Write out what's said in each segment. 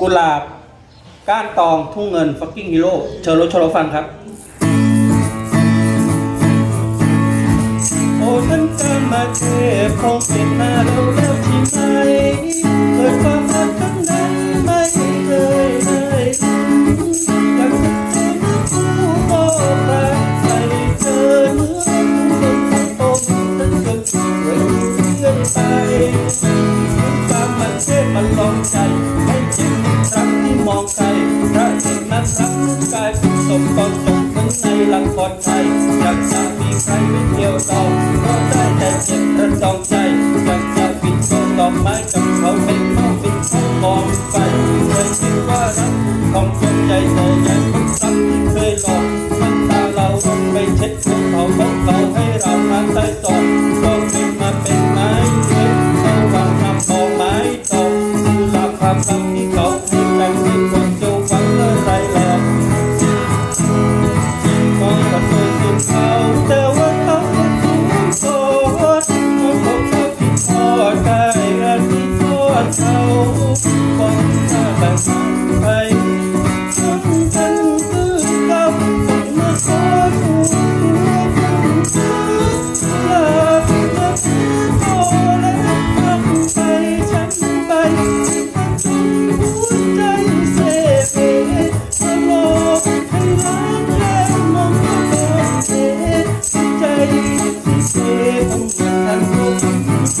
กุหลาบ ก้านตองทุ่งเงินฟักกิ้งฮีโร่เชิญรถชลฟังครับ โอ้ท่านกามาเทพคงเป็นมาแล้ว ใครไม่เที่ยวต่อก็ได้แต่เจ็บระดองใจอยากจะปิดโซ่ดอกไม้กับเขาเป็นเขาเป็นเขามองไปเคยคิดว่ารักของคนใหญ่แต่ใหญ่คนรักที่เคยหลอกน้ำตาเราลงไปเช็ดของเขาของเขาให้เราทางใต้ต่อก็ขึ้นมาเป็นไม้เล็กเอาวางทำดอกไม้ต่อดูลาความคำที่เขา ดเขาบอกถ้าแบบไปทั้งทั้งคือเต้องมาขอถูกตัวคนเธอลาแล้วพอแล้วทำไปฉันไปที่มันหัวใจเสพเมาหลอกให้รักแค่มองก็โดนเทใจที่เสพหมือนกันทุกท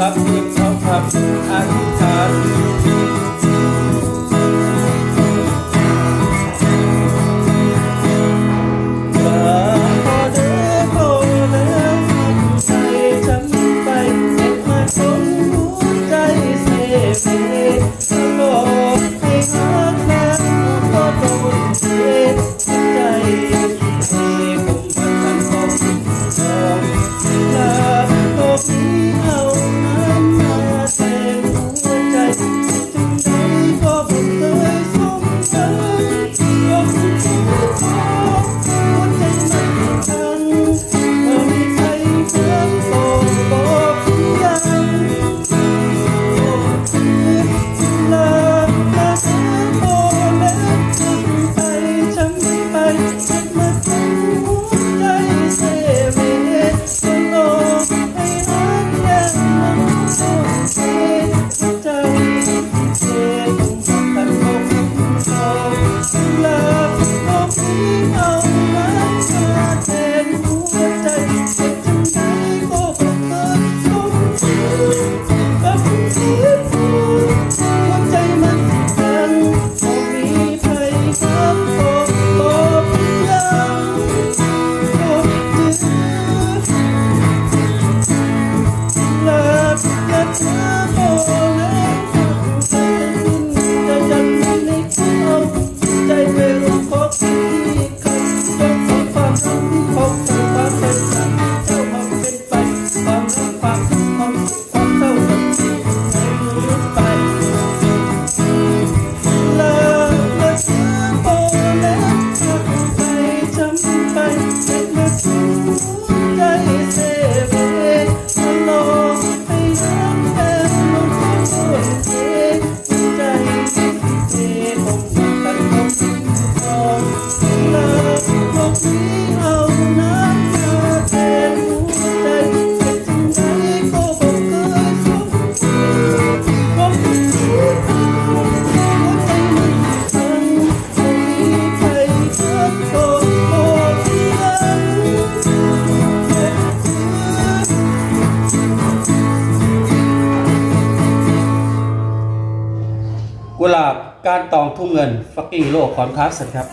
รับเพียงเขาครับอธิษฐานพอเด้อพอแล้วใจฉันไปเก็บมาจนหัวใจเสียเสียตลอดให้หักแล้วก็โดนเสียใจเสียผมมันทันต้องจองลาโลกนี้ การตองทุ่งเงินฟักกิ้งโลกคอนทัสครับ